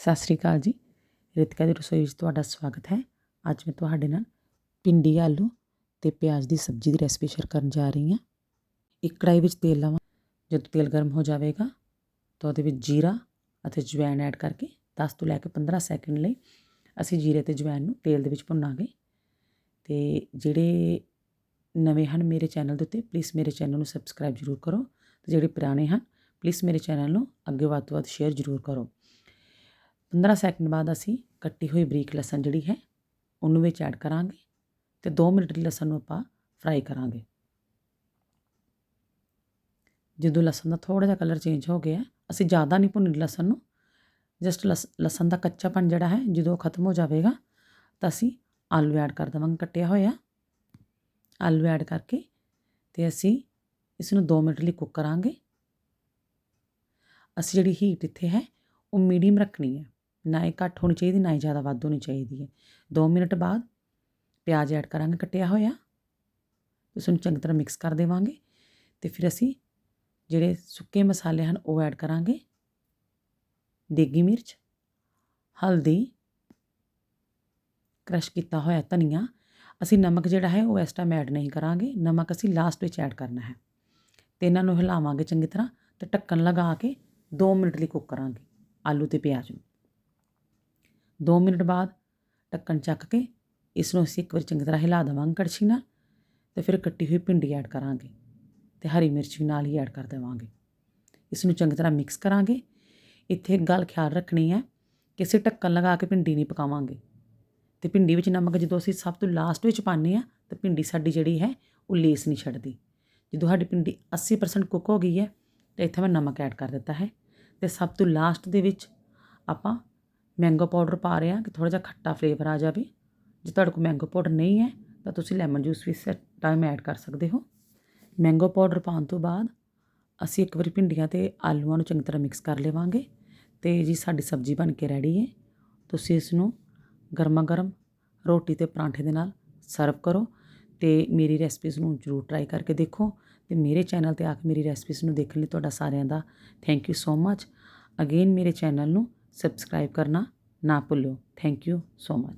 ਸਤਿ ਸ਼੍ਰੀ ਅਕਾਲ ਜੀ। ਰਿਤਿਕਾ ਦੀ ਰਸੋਈ ਵਿੱਚ ਤੁਹਾਡਾ ਸਵਾਗਤ ਹੈ। ਅੱਜ ਮੈਂ ਤੁਹਾਡੇ ਨਾਲ ਭਿੰਡੀ, ਆਲੂ ਤੇ ਪਿਆਜ਼ ਦੀ ਸਬਜ਼ੀ ਦੀ ਰੈਸਪੀ ਸ਼ੇਅਰ ਕਰਨ ਜਾ ਰਹੀ ਹਾਂ। ਇੱਕ ਕੜਾਈ ਵਿੱਚ ਤੇਲ ਲਾਵਾਂ। ਜਦੋਂ ਤੇਲ ਗਰਮ ਹੋ ਜਾਵੇਗਾ ਤਾਂ ਉਹਦੇ ਵਿੱਚ ਜੀਰਾ ਅਤੇ ਜਵੈਣ ਐਡ ਕਰਕੇ 10 ਤੋਂ ਲੈ ਕੇ 15 ਸੈਕਿੰਡ ਲਈ ਅਸੀਂ ਜੀਰੇ ਤੇ ਜਵੈਣ ਨੂੰ ਤੇਲ ਦੇ ਵਿੱਚ ਭੁੰਨਾਂਗੇ। ਤੇ ਜਿਹੜੇ ਨਵੇਂ ਹਨ ਮੇਰੇ ਚੈਨਲ ਦੇ ਉੱਤੇ ਪਲੀਜ਼ ਮੇਰੇ ਚੈਨਲ ਨੂੰ ਸਬਸਕ੍ਰਾਈਬ ਜ਼ਰੂਰ ਕਰੋ। ਤੇ ਜਿਹੜੇ ਪੁਰਾਣੇ ਹਨ ਪਲੀਜ਼ ਮੇਰੇ ਚੈਨਲ ਨੂੰ ਅੱਗੇ ਵੱਧ ਤੋਂ ਵੱਧ ਸ਼ੇਅਰ ਜ਼ਰੂਰ ਕਰੋ। 15 ਸੈਕਿੰਡ ਬਾਅਦ ਅਸੀਂ ਕੱਟੀ ਹੋਈ ਬਰੀਕ ਲਸਣ ਜਿਹੜੀ ਹੈ, ਉਹਨੂੰ ਵਿੱਚ ਐਡ ਕਰਾਂਗੇ ਤੇ 2 ਮਿੰਟ ਲਈ ਲਸਣ ਨੂੰ ਆਪਾਂ ਫਰਾਈ ਕਰਾਂਗੇ। ਜਦੋਂ ਲਸਣ ਦਾ ਥੋੜਾ ਜਿਹਾ ਕਲਰ ਚੇਂਜ ਹੋ ਗਿਆ, ਅਸੀਂ ਜ਼ਿਆਦਾ ਨਹੀਂ ਭੁੰਨੀ ਲਸਣ ਨੂੰ ਜਸਟ ਲਸਣ ਦਾ ਕੱਚਾਪਨ ਜਿਹੜਾ ਹੈ, ਜਦੋਂ ਖਤਮ ਹੋ ਜਾਵੇਗਾ, ਤਾਂ ਅਸੀਂ ਆਲੂ ਐਡ ਕਰ ਦੇਵਾਂਗੇ ਕੱਟਿਆ ਹੋਇਆ। ਆਲੂ ਐਡ ਕਰਕੇ ਤੇ ਅਸੀਂ ਇਸ ਨੂੰ 2 ਮਿੰਟ ਲਈ ਕੁੱਕ ਕਰਾਂਗੇ। ਅਸੀਂ ਜਿਹੜੀ ਹੀਟ ਇੱਥੇ ਹੈ, ਉਹ ਮੀਡੀਅਮ ਰੱਖਣੀ ਹੈ। ਨਾ ਹੀ ਘੱਟ ਹੋਣੀ ਚਾਹੀਦੀ, ਨਾ ਹੀ ਜ਼ਿਆਦਾ ਵੱਧ ਹੋਣੀ ਚਾਹੀਦੀ ਹੈ। 2 ਮਿੰਟ ਬਾਅਦ ਪਿਆਜ਼ ਐਡ ਕਰਾਂਗੇ ਕੱਟਿਆ ਹੋਇਆ। ਉਸ ਨੂੰ ਚੰਗੀ ਤਰ੍ਹਾਂ ਮਿਕਸ ਕਰ ਦੇਵਾਂਗੇ। ਤੇ ਫਿਰ ਅਸੀਂ ਜਿਹੜੇ ਸੁੱਕੇ ਮਸਾਲੇ ਹਨ, ਉਹ ਐਡ ਕਰਾਂਗੇ। ਦੇਗੀ ਮਿਰਚ, ਹਲਦੀ, ਕ੍ਰਸ਼ ਕੀਤਾ ਹੋਇਆ ਧਨੀਆ। ਅਸੀਂ ਨਮਕ ਜਿਹੜਾ ਹੈ, ਉਹ ਇਸ ਟਾਈਮ ਐਡ ਨਹੀਂ ਕਰਾਂਗੇ। ਨਮਕ ਅਸੀਂ ਲਾਸਟ ਵਿੱਚ ਐਡ ਕਰਨਾ ਹੈ। ਤੇ ਇਹਨਾਂ ਨੂੰ ਹਿਲਾਵਾਂਗੇ ਚੰਗੀ ਤਰ੍ਹਾਂ ਤੇ ਢੱਕਣ ਲਗਾ ਕੇ 2 ਮਿੰਟ ਲਈ ਕੁੱਕ ਕਰਾਂਗੇ, ਆਲੂ ਤੇ ਪਿਆਜ਼ ਨੂੰ। 2 ਮਿੰਟ ਬਾਅਦ ਢੱਕਣ ਚੱਕ ਕੇ ਇਸ ਨੂੰ ਅਸੀਂ ਇੱਕ ਵਾਰ ਚੰਗੀ ਤਰ੍ਹਾਂ ਹਿਲਾ ਦੇਵਾਂਗੇ ਕੜਛੀ ਨਾਲ ਤੇ ਫਿਰ ਕੱਟੀ ਹੋਈ ਭਿੰਡੀ ਐਡ ਕਰਾਂਗੇ ਤੇ ਹਰੀ ਮਿਰਚ ਵੀ ਨਾਲ ਹੀ ਐਡ ਕਰ ਦੇਵਾਂਗੇ। ਇਸ ਨੂੰ ਚੰਗੀ ਤਰ੍ਹਾਂ ਮਿਕਸ ਕਰਾਂਗੇ। ਇੱਥੇ ਇੱਕ ਗੱਲ ਖਿਆਲ ਰੱਖਣੀ ਹੈ ਕਿ ਅਸੀਂ ਢੱਕਣ ਲਗਾ ਕੇ ਭਿੰਡੀ ਨਹੀਂ ਪਕਾਵਾਂਗੇ। ਤੇ ਭਿੰਡੀ ਵਿੱਚ ਨਮਕ ਜਦੋਂ ਅਸੀਂ ਸਭ ਤੋਂ ਲਾਸਟ ਵਿੱਚ ਪਾਉਂਦੇ ਆ ਤਾਂ ਭਿੰਡੀ ਸਾਡੀ ਜਿਹੜੀ ਹੈ ਉਹ ਲੇਸ ਨਹੀਂ ਛੱਡਦੀ। ਜਦੋਂ ਸਾਡੀ ਭਿੰਡੀ 80% ਕੁੱਕ ਹੋ ਗਈ ਹੈ ਤਾਂ ਇੱਥੇ ਮੈਂ ਨਮਕ ਐਡ ਕਰ ਦਿੱਤਾ ਹੈ। ਤੇ ਸਭ ਤੋਂ ਲਾਸਟ ਦੇ ਵਿੱਚ ਆਪਾਂ ਮੈਂਗੋ ਪਾਊਡਰ ਪਾ ਰਹੇ ਹਾਂ ਕਿ ਥੋੜਾ ਜਿਹਾ ਖੱਟਾ ਫਲੇਵਰ ਆ ਜਾਵੇ। ਜੇ ਤੁਹਾਡੇ ਕੋਲ ਮੈਂਗੋ ਪਾਊਡਰ ਨਹੀਂ ਹੈ, ਤਾਂ ਤੁਸੀਂ ਲੈਮਨ ਜੂਸ ਵੀ ਇਸ ਟਾਈਮ ਐਡ ਕਰ ਸਕਦੇ ਹੋ। ਮੈਂਗੋ ਪਾਊਡਰ ਪਾਉਣ ਤੋਂ ਬਾਅਦ ਅਸੀਂ ਇੱਕ ਵਾਰੀ ਭਿੰਡੀਆਂ ਤੇ ਆਲੂਆਂ ਨੂੰ ਚੰਗੀ ਤਰ੍ਹਾਂ ਮਿਕਸ ਕਰ ਲਵਾਂਗੇ ਤੇ ਜੀ ਸਾਡੀ ਸਬਜ਼ੀ ਬਣ ਕੇ ਰੈਡੀ ਹੈ। ਤੁਸੀਂ ਇਸ ਨੂੰ ਗਰਮਾ ਗਰਮ ਰੋਟੀ ਤੇ ਪਰਾਂਠੇ ਦੇ ਨਾਲ ਸਰਵ ਕਰੋ ਤੇ ਮੇਰੀ ਰੈਸਪੀਜ਼ ਨੂੰ ਜਰੂਰ ਟਰਾਈ ਕਰਕੇ ਦੇਖੋ ਤੇ ਮੇਰੇ ਚੈਨਲ ਤੇ ਆ ਕੇ ਮੇਰੀ ਰੈਸਪੀਜ਼ ਨੂੰ ਦੇਖਣ ਲਈ ਤੁਹਾਡਾ ਸਾਰਿਆਂ ਦਾ thank you so much again ਮੇਰੇ ਚੈਨਲ ਨੂੰ ਸਬਸਕ੍ਰਾਈਬ ਕਰਨਾ ਨਾ ਭੁੱਲਿਓ ਥੈਂਕ ਯੂ ਸੋ ਮੱਚ